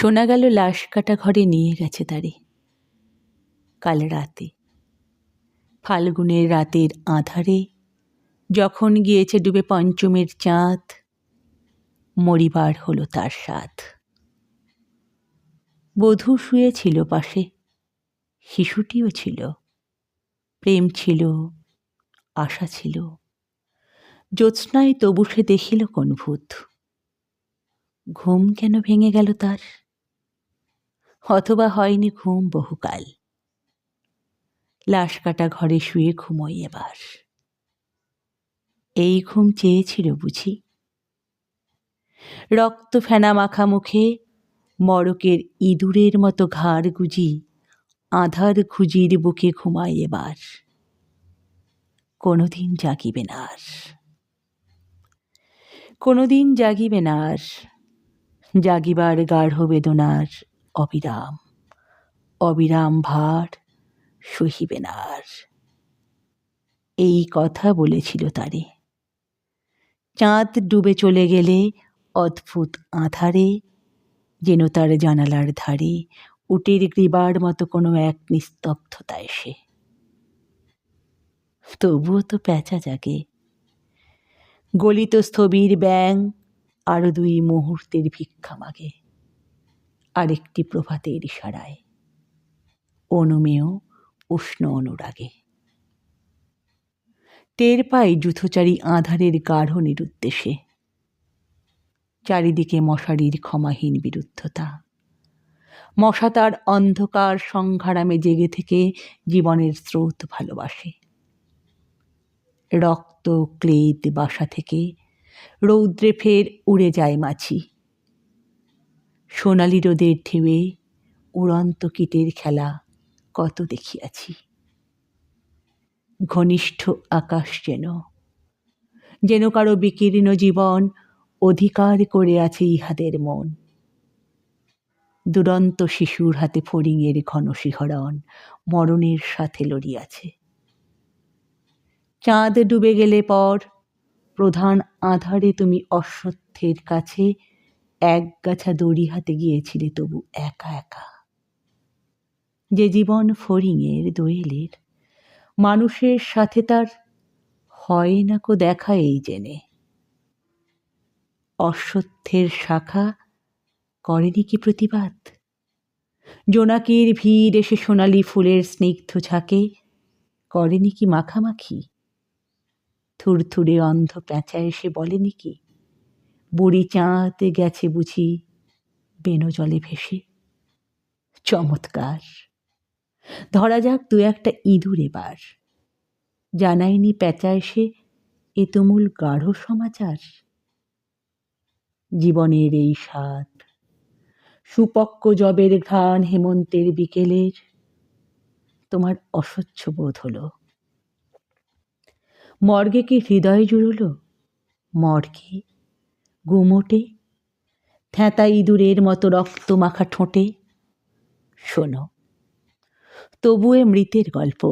শোনা গেল লাশ কাটা ঘরে নিয়ে গেছে তারে। কাল রাতে। ফাল্গুনের রাতের আধারে যখন গিয়েছে ডুবে পঞ্চমের চাঁদ, মরিবার হলো তার সাথ বধূ শুয়েছিল পাশে, শিশুটিও ছিল, প্রেম ছিল, আশা ছিল। জ্যোৎস্নায় তবু সে দেখিল কোন ভূত। ঘুম কেন ভেঙে গেল তার? অথবা হয়নি ঘুম বহুকাল। লাশ কাটা ঘরে শুয়ে ঘুমোই এবার। এই ঘুম চেয়েছিল বুঝি। রক্ত ফেনা মাখা মুখে মরকের ইঁদুরের মতো ঘাড় গুজি আধার খুঁজির বুকে ঘুমায় এবার। কোনোদিন জাগিবে না আর। কোনোদিন জাগিবে না আর। জাগিবার গাঢ় বেদনার অবিরাম অবিরাম ভার সহিবে আর। এই কথা বলেছিল তারে। চাঁদ ডুবে চলে গেলে অদ্ভুত আধারে, যেন তার জানালার ধারে উটের গ্রীবার মতো কোনো এক নিস্তব্ধতা এসে। তবুও তো প্যাঁচা জাগে। গলিত স্থবির ব্যাং আরও দুই মুহূর্তের ভিক্ষা মাগে। আরেকটি প্রভাতের ইশারায়। অনুমেয় উষ্ণ অনুরাগে। টের পাই যুথচারী আধারের গাঢ় নিরুদ্দেশে। চারিদিকে মশারির ক্ষমাহীন বিরুদ্ধতা। মশা তার অন্ধকার সংঘারামে জেগে থেকে জীবনের স্রোত ভালোবাসে। রক্ত, ক্লেদ, বাসা থেকে রৌদ্রে ফের উড়ে যায় মাছি। সোনালি রোদের ঢেউয়ে উড়ন্ত কীটের খেলা কত দেখিয়াছি। ঘনিষ্ঠ আকাশ যেন যেন কারও বিকীর্ণ জীবন অধিকার করে আছে ইহাদের মন। দুরন্ত শিশুর হাতে ফড়িংয়ের ঘন শিহরণ মরণের সাথে লড়িয়াছে। চাঁদ ডুবে গেলে পর প্রধান আধারে তুমি অশ্বত্থের কাছে এক গাছা দড়ি হাতে গিয়েছিলে তবু একা একা। যে জীবন ফড়িংয়ের দোয়েলের, মানুষের সাথে তার হয় না কো দেখা এই জেনে। অশ্বত্থের শাখা করেনি কি প্রতিবাদ? জোনাকির ভিড় এসে সোনালি ফুলের স্নিগ্ধ ঝাঁকে করেনি কি মাখামাখি? থুরথুরে অন্ধ প্যাঁচা এসে বলেনি কি বুড়ি চাঁতে গেছে বুঝি বেনো জলে ভেসে। চমৎকার। ধরা যাক দু একটা ইঁদুর এবার। জানায়নি প্যাঁচা এসে এ তুমুল গাঢ় সমাচার। জীবনের এই স্বাদ, সুপক্ক জবের ঘ্রাণ হেমন্তের বিকেলের, তোমার অস্বচ্ছ বোধ হলো। মর্গে কি হৃদয় জুড়ল? মর্গে গুমোটে থ্যাঁতা ইঁদুরের মতো রক্ত মাখা ঠোঁটে। শোনো, তবু এ মৃতের গল্প।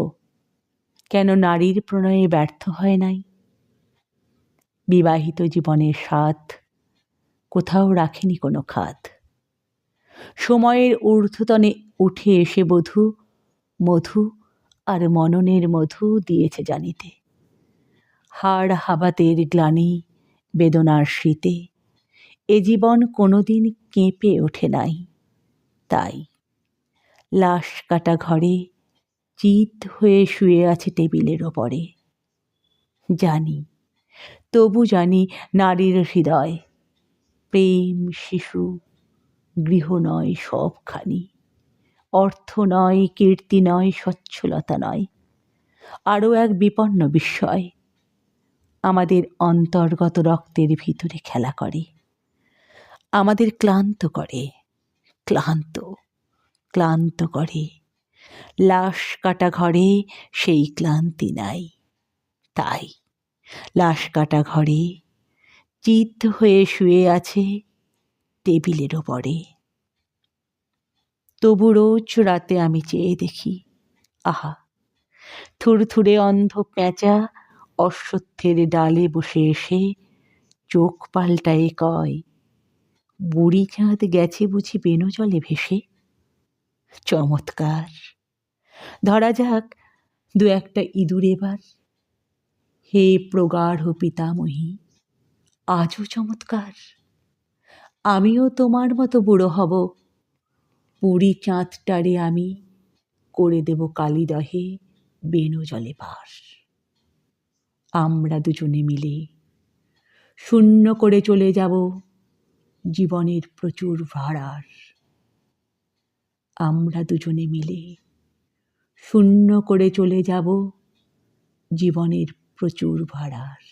কেন নারীর প্রণয়ে ব্যর্থ হয় নাই? বিবাহিত জীবনের স্বাদ কোথাও রাখেনি কোনো খাত সময়ের ঊর্ধ্বতনে উঠে এসে বধূ, মধু আর মননের মধু দিয়েছে জানিতে। হাড় হাবাতের গ্লানি বেদনার শীতে, এ জীবন কোনোদিন কেঁপে ওঠে নাই। তাই লাশ কাটা ঘরে, চিত হয়ে শুয়ে আছে টেবিলের ওপরে। জানি, তবু জানি নারীর হৃদয়, প্রেম শিশু, গৃহ নয় সবখানি, অর্থ নয়, কীর্তি নয় স্বচ্ছলতা নয়। আরও এক বিপন্ন বিস্ময় আমাদের অন্তর্গত রক্তের ভিতরে খেলা করে। আমাদের ক্লান্ত করে। ক্লান্ত ক্লান্ত করে। লাশ কাটা ঘরে সেই ক্লান্তি নাই। তাই লাশ কাটা ঘরে চিত হয়ে শুয়ে আছে টেবিলের ওপরে। তবু রোজ রাতে আমি চেয়ে দেখি, আহা, থুরথুরে অন্ধ পেঁচা অশ্বত্থের ডালে বসে এসে চোখ পাল্টায়ে কয়, বুড়ি চাঁদ গেছে বুঝি বেনো জলে ভেসে? চমৎকার। ধরা যাক, দু একটা ইঁদুর এবার। হে প্রগাঢ় পিতামহী, আজও চমৎকার। আমিও তোমার মতো বুড়ো হব। পুরী চাঁদটারে আমি করে দেব কালিদহে বেনো জলে পার। আমরা দুজনে মিলে। শূন্য করে চলে যাব জীবনের প্রচুর ভাড়ার। আমরা দুজনে মিলে শূন্য করে চলে যাব জীবনের প্রচুর ভাড়ার।